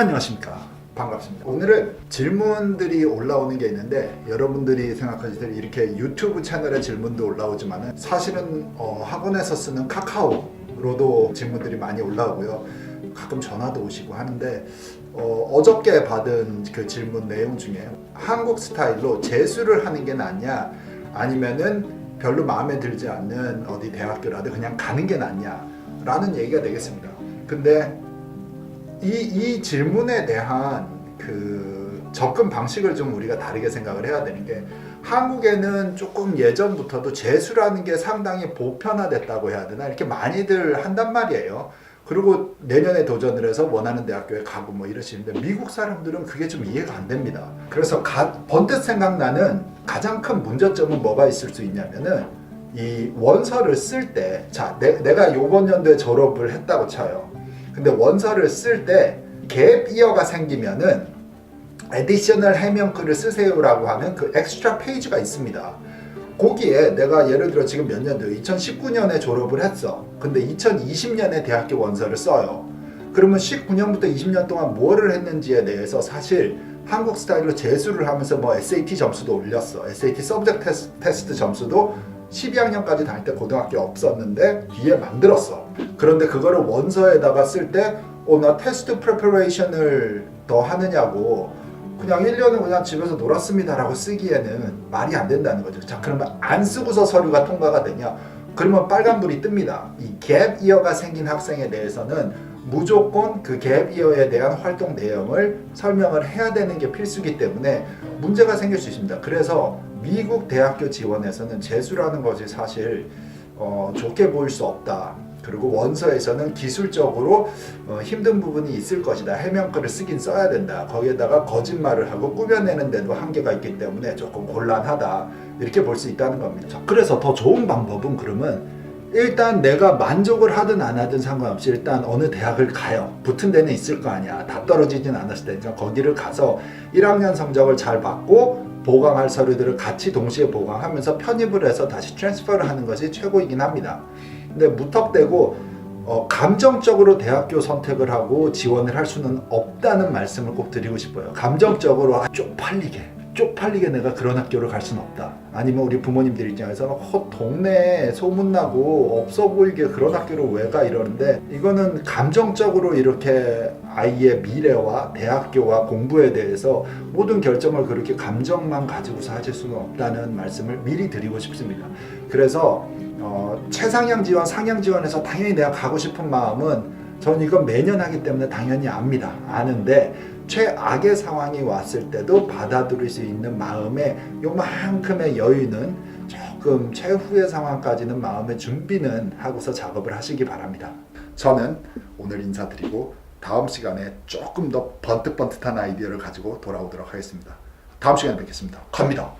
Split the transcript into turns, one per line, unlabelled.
안녕하십니까. 반갑습니다. 오늘은 질문들이 올라오는 게 있는데 여러분들이 생각하시길 이렇게 유튜브 채널에 질문도 올라오지만 사실은 어, 학원에서 쓰는 카카오로도 질문들이 많이 올라오고요. 가끔 전화도 오시고 하는데 어, 어저께 받은 그 질문 내용 중에 한국 스타일로 재수를 하는 게 낫냐 아니면은 별로 마음에 들지 않는 어디 대학교라도 그냥 가는 게 낫냐 라는 얘기가 되겠습니다. 근데 이, 이 질문에 대한 그 접근 방식을 좀 우리가 다르게 생각을 해야 되는 게 한국에는 조금 예전부터도 재수라는 게 상당히 보편화됐다고 해야 되나 이렇게 많이들 한단 말이에요. 그리고 내년에 도전을 해서 원하는 대학교에 가고 뭐 이러시는데 미국 사람들은 그게 좀 이해가 안 됩니다. 그래서 가, 번뜩 생각나는 가장 큰 문제점은 뭐가 있을 수 있냐면은 이 원서를 쓸 때, 자, 내, 내가 요번 연도에 졸업을 했다고 쳐요. 근데 원서를 쓸 때 갭 이어가 생기면은 에디셔널 해명글을 쓰세요라고 하는 그 엑스트라 페이지가 있습니다. 거기에 내가 예를 들어 지금 몇 년도 2019년에 졸업을 했어. 근데 2020년에 대학교 원서를 써요. 그러면 19년부터 20년 동안 뭐를 했는지에 대해서 사실 한국 스타일로 재수를 하면서 뭐 SAT 점수도 올렸어. SAT 서브젝트 테스- 테스트 점수도 12학년까지 다닐 때 고등학교 없었는데 뒤에 만들었어. 그런데 그거를 원서에다가 쓸 때 어, 나 테스트 프레퍼레이션을 더 하느냐고 그냥 1년은 그냥 집에서 놀았습니다라고 쓰기에는 말이 안 된다는 거죠. 자, 그러면 안 쓰고서 서류가 통과가 되냐? 그러면 빨간불이 뜹니다. 이 갭 이어가 생긴 학생에 대해서는 무조건 그 갭 이어에 대한 활동 내용을 설명을 해야 되는 게 필수기 때문에 문제가 생길 수 있습니다. 그래서 미국 대학교 지원에서는 재수라는 것이 사실 어, 좋게 보일 수 없다. 그리고 원서에서는 기술적으로 어, 힘든 부분이 있을 것이다. 해명글을 쓰긴 써야 된다. 거기에다가 거짓말을 하고 꾸며내는 데도 한계가 있기 때문에 조금 곤란하다. 이렇게 볼 수 있다는 겁니다. 자, 그래서 더 좋은 방법은 그러면 일단 내가 만족을 하든 안 하든 상관없이 일단 어느 대학을 가요. 붙은 데는 있을 거 아니야. 다 떨어지진 않았을 테니까 거기를 가서 1학년 성적을 잘 받고 보강할 서류들을 같이 동시에 보강하면서 편입을 해서 다시 트랜스퍼를 하는 것이 최고이긴 합니다. 근데 무턱대고 어, 감정적으로 대학교 선택을 하고 지원을 할 수는 없다는 말씀을 꼭 드리고 싶어요. 감정적으로 아, 쪽팔리게 쪽팔리게 내가 그런 학교를 갈 수는 없다. 아니면 우리 부모님들 입장에서는 헛 동네에 소문나고 없어 보이게 그런 학교를 왜 가 이러는데 이거는 감정적으로 이렇게 아이의 미래와 대학교와 공부에 대해서 모든 결정을 그렇게 감정만 가지고서 하실 수는 없다는 말씀을 미리 드리고 싶습니다. 그래서 어, 최상향 지원, 상향 지원에서 당연히 내가 가고 싶은 마음은 전 이건 매년 하기 때문에 당연히 압니다. 아는데 최악의 상황이 왔을 때도 받아들일 수 있는 마음의 요만큼의 여유는 조금 최후의 상황까지는 마음의 준비는 하고서 작업을 하시기 바랍니다. 저는 오늘 인사드리고 다음 시간에 조금 더 번뜩번뜩한 아이디어를 가지고 돌아오도록 하겠습니다. 다음 시간에 뵙겠습니다. 갑니다.